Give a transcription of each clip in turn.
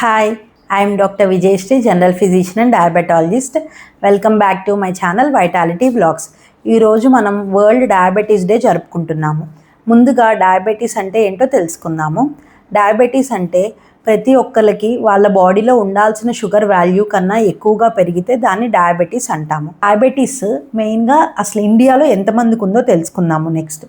Hi I'm doctor Vijayashri general physician and diabetologist welcome back to my channel vitality blogs ఈరోజు మనం world diabetes day జరుపుకుంటున్నాము. ముందుగా diabetes అంటే ఏంటో తెలుసుకుందాము. డయాబెటీస్ అంటే ప్రతి ఒక్కరికి వాళ్ళ బాడీలో ఉండాల్సిన షుగర్ వాల్యూ కన్నా ఎక్కువగా పెరిగితే దాన్ని డయాబెటీస్ అంటాము. డయాబెటీస్ మెయిన్గా అసలు ఇండియాలో ఎంతమందికి ఉందో తెలుసుకుందాము నెక్స్ట్.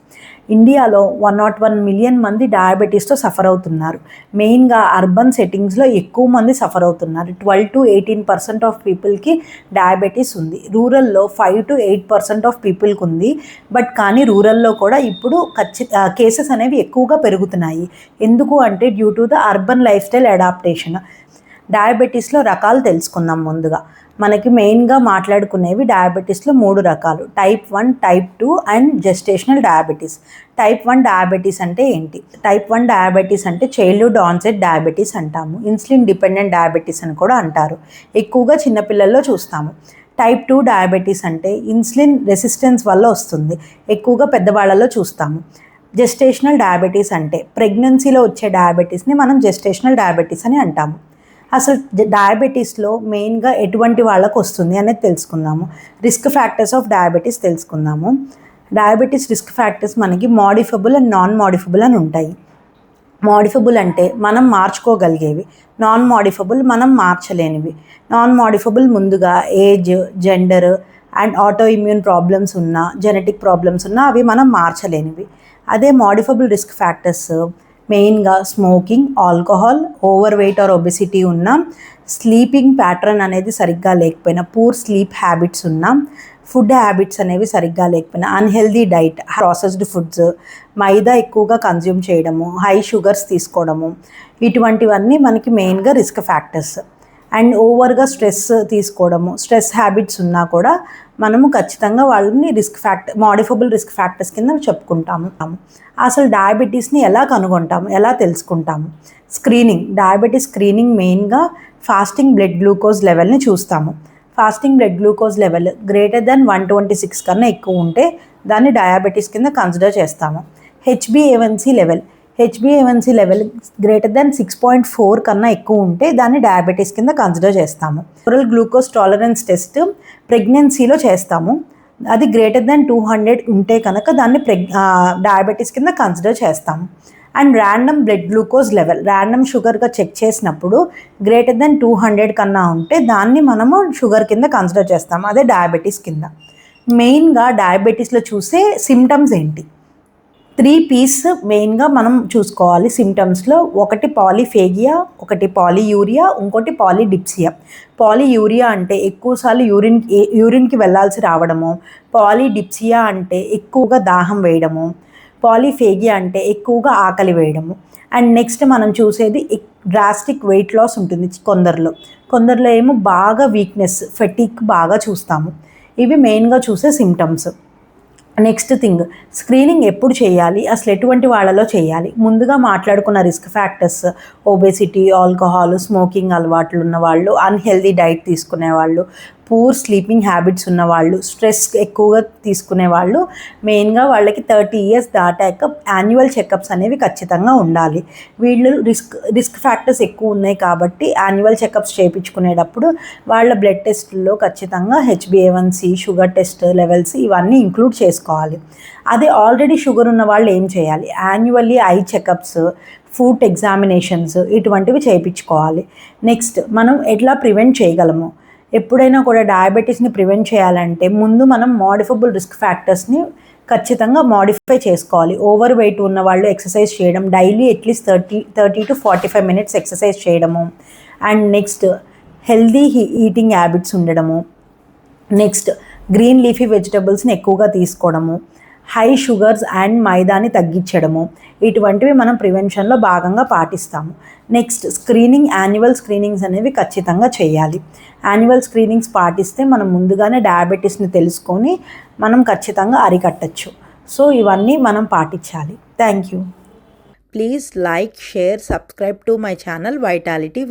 ఇండియాలో వన్ నాట్ వన్ మిలియన్ మంది డయాబెటీస్తో సఫర్ అవుతున్నారు. మెయిన్గా అర్బన్ సెట్టింగ్స్లో ఎక్కువ మంది సఫర్ అవుతున్నారు. Twelve to eighteen percent of పీపుల్కి డయాబెటీస్ ఉంది. రూరల్లో five to eight percent of పీపుల్కి ఉంది. బట్ కానీ రూరల్లో కూడా ఇప్పుడు ఖచ్చిత కేసెస్ అనేవి ఎక్కువగా పెరుగుతున్నాయి. ఎందుకు అంటే due to the urban life style adaptation డయాబెటీస్లో రకాలు తెలుసుకుందాం ముందుగా. మనకి మెయిన్గా మాట్లాడుకునేవి డయాబెటీస్లో మూడు రకాలు. Type one type two and gestational diabetes type one diabetes అంటే ఏంటి? టైప్ వన్ డయాబెటీస్ అంటే చైల్డ్హుడ్ ఆన్సెట్ డయాబెటీస్ అంటాము. ఇన్సులిన్ డిపెండెంట్ డయాబెటీస్ అని కూడా అంటారు. ఎక్కువగా చిన్నపిల్లల్లో చూస్తాము. టైప్ టూ డయాబెటీస్ అంటే ఇన్సులిన్ రెసిస్టెన్స్ వల్ల వస్తుంది. ఎక్కువగా పెద్దవాళ్ళలో చూస్తాము. జెస్టేషనల్ డయాబెటీస్ అంటే ప్రెగ్నెన్సీలో వచ్చే డయాబెటీస్ని మనం జెస్టేషనల్ డయాబెటీస్ అని అంటాము. అసలు డయాబెటీస్లో మెయిన్గా ఎటువంటి వాళ్ళకు వస్తుంది అనేది తెలుసుకుందాము. రిస్క్ ఫ్యాక్టర్స్ ఆఫ్ డయాబెటీస్ తెలుసుకుందాము. డయాబెటీస్ రిస్క్ ఫ్యాక్టర్స్ మనకి మాడిఫబుల్ అండ్ నాన్ మాడిఫబుల్ అని ఉంటాయి. మాడిఫబుల్ అంటే మనం మార్చుకోగలిగేవి నాన్ మాడిఫబుల్ మనం మార్చలేనివి. నాన్ మాడిఫబుల్ ముందుగా age gender and autoimmune problems ఉన్నా జెనెటిక్ ప్రాబ్లమ్స్ ఉన్నా అవి మనం మార్చలేనివి. అదే మాడిఫబుల్ రిస్క్ ఫ్యాక్టర్స్ మెయిన్గా smoking alcohol overweight or obesity ఉన్న స్లీపింగ్ ప్యాటర్న్ అనేది సరిగ్గా లేకపోయినా పూర్ స్లీప్ హ్యాబిట్స్ ఉన్న ఫుడ్ హ్యాబిట్స్ అనేవి సరిగ్గా లేకపోయినా అన్హెల్దీ డైట్ ప్రాసెస్డ్ ఫుడ్స్ మైదా ఎక్కువగా కన్జ్యూమ్ చేయడము హై షుగర్స్ తీసుకోవడము ఇటువంటివన్నీ మనకి మెయిన్గా రిస్క్ ఫ్యాక్టర్స్. అండ్ ఓవర్గా స్ట్రెస్ తీసుకోవడము స్ట్రెస్ హ్యాబిట్స్ ఉన్నా కూడా మనము ఖచ్చితంగా వాళ్ళని risk factor modifiable risk factors కింద చెప్పుకుంటాము. అసలు డయాబెటీస్ని ఎలా కనుగొంటాము? ఎలా తెలుసుకుంటాము? స్క్రీనింగ్ డయాబెటీస్ స్క్రీనింగ్ మెయిన్గా ఫాస్టింగ్ బ్లడ్ గ్లూకోజ్ లెవెల్ని చూస్తాము. Fasting blood glucose level greater than one twenty six కన్నా ఎక్కువ ఉంటే దాన్ని డయాబెటీస్ కింద కన్సిడర్ చేస్తాము. H B A one C level H B A one C level greater than six point four కన్నా ఎక్కువ ఉంటే దాన్ని డయాబెటీస్ కింద కన్సిడర్ చేస్తాము. ఓరల్ గ్లూకోజ్ టాలరెన్స్ టెస్ట్ ప్రెగ్నెన్సీలో చేస్తాము. అది గ్రేటర్ దెన్ టూ హండ్రెడ్ ఉంటే కనుక దాన్ని ప్రెగ్ డయాబెటీస్ కింద కన్సిడర్ చేస్తాము. And random blood glucose level random షుగర్గా check చేసినప్పుడు గ్రేటర్ దెన్ టూ హండ్రెడ్ కన్నా ఉంటే దాన్ని మనము షుగర్ కింద కన్సిడర్ చేస్తాము. అదే డయాబెటీస్ కింద. మెయిన్గా డయాబెటీస్లో చూసే సిమ్టమ్స్ ఏంటి? త్రీ పీస్ మెయిన్గా మనం చూసుకోవాలి సిమ్టమ్స్లో. ఒకటి పాలిఫేగియా ఒకటి పాలియూరియా ఇంకోటి పాలిడిప్సియా. పాలియూరియా అంటే ఎక్కువసార్లు యూరిన్ యూరిన్కి వెళ్ళాల్సి రావడము. పాలిడిప్సియా అంటే ఎక్కువగా దాహం వేయడము. పాలిఫేగియా అంటే ఎక్కువగా ఆకలి వేయడము. అండ్ నెక్స్ట్ మనం చూసేది డ్రాస్టిక్ వెయిట్ లాస్ ఉంటుంది కొందరిలో. కొందరిలో ఏమో బాగా వీక్నెస్ ఫెటిక్ బాగా చూస్తాము. ఇవి మెయిన్గా చూసే సిమ్టమ్స్. నెక్స్ట్ థింగ్ స్క్రీనింగ్ ఎప్పుడు చేయాలి? అసలు ఎటువంటి వాళ్ళలో చేయాలి? ముందుగా మాట్లాడుకున్న risk factors obesity alcohol smoking అలవాట్లు ఉన్న వాళ్ళు అన్హెల్దీ డైట్ తీసుకునే వాళ్ళు పూర్ స్లీపింగ్ హ్యాబిట్స్ ఉన్నవాళ్ళు స్ట్రెస్ ఎక్కువగా తీసుకునే వాళ్ళు మెయిన్గా వాళ్ళకి థర్టీ ఇయర్స్ దాటాక యాన్యువల్ చెకప్స్ అనేవి ఖచ్చితంగా ఉండాలి. వీళ్ళు రిస్క్ రిస్క్ ఫ్యాక్టర్స్ ఎక్కువ ఉన్నాయి కాబట్టి యాన్యువల్ చెకప్స్ చేయించుకునేటప్పుడు వాళ్ళ బ్లడ్ టెస్ట్లో ఖచ్చితంగా హెచ్బిఏవన్సి షుగర్ టెస్ట్ లెవెల్స్ ఇవన్నీ ఇంక్లూడ్ చేసుకోవాలి. అదే ఆల్రెడీ షుగర్ ఉన్న వాళ్ళు ఏం చేయాలి? Annually eye checkups foot examinations ఇటువంటివి చేయించుకోవాలి నెక్స్ట్ మనం ఎట్లా ప్రివెంట్ చేయగలము? ఎప్పుడైనా కూడా డయాబెటీస్ని ప్రివెంట్ చేయాలంటే ముందు మనం మోడిఫబుల్ రిస్క్ ఫ్యాక్టర్స్ని ఖచ్చితంగా మోడిఫై చేసుకోవాలి. ఓవర్ వెయిట్ ఉన్న వాళ్ళు ఎక్సర్సైజ్ చేయడం daily at least thirty thirty to forty five minutes exercise చేయడము. And next healthy eating habits ఉండడము. నెక్స్ట్ గ్రీన్ లీఫీ వెజిటబుల్స్ని ఎక్కువగా తీసుకోవడము. హై షుగర్స్ అండ్ మైదాని తగ్గించడము. ఇటువంటివి మనం ప్రివెన్షన్లో భాగంగా పాటిస్తాము. నెక్స్ట్ స్క్రీనింగ్ యాన్యువల్ స్క్రీనింగ్స్ అనేవి ఖచ్చితంగా చేయాలి. యాన్యువల్ స్క్రీనింగ్స్ పాటిస్తే మనం ముందుగానే డయాబెటీస్ని తెలుసుకొని మనం ఖచ్చితంగా అరికట్టచ్చు. సో ఇవన్నీ మనం పాటించాలి. Thank you. Please like share subscribe to my channel Vitality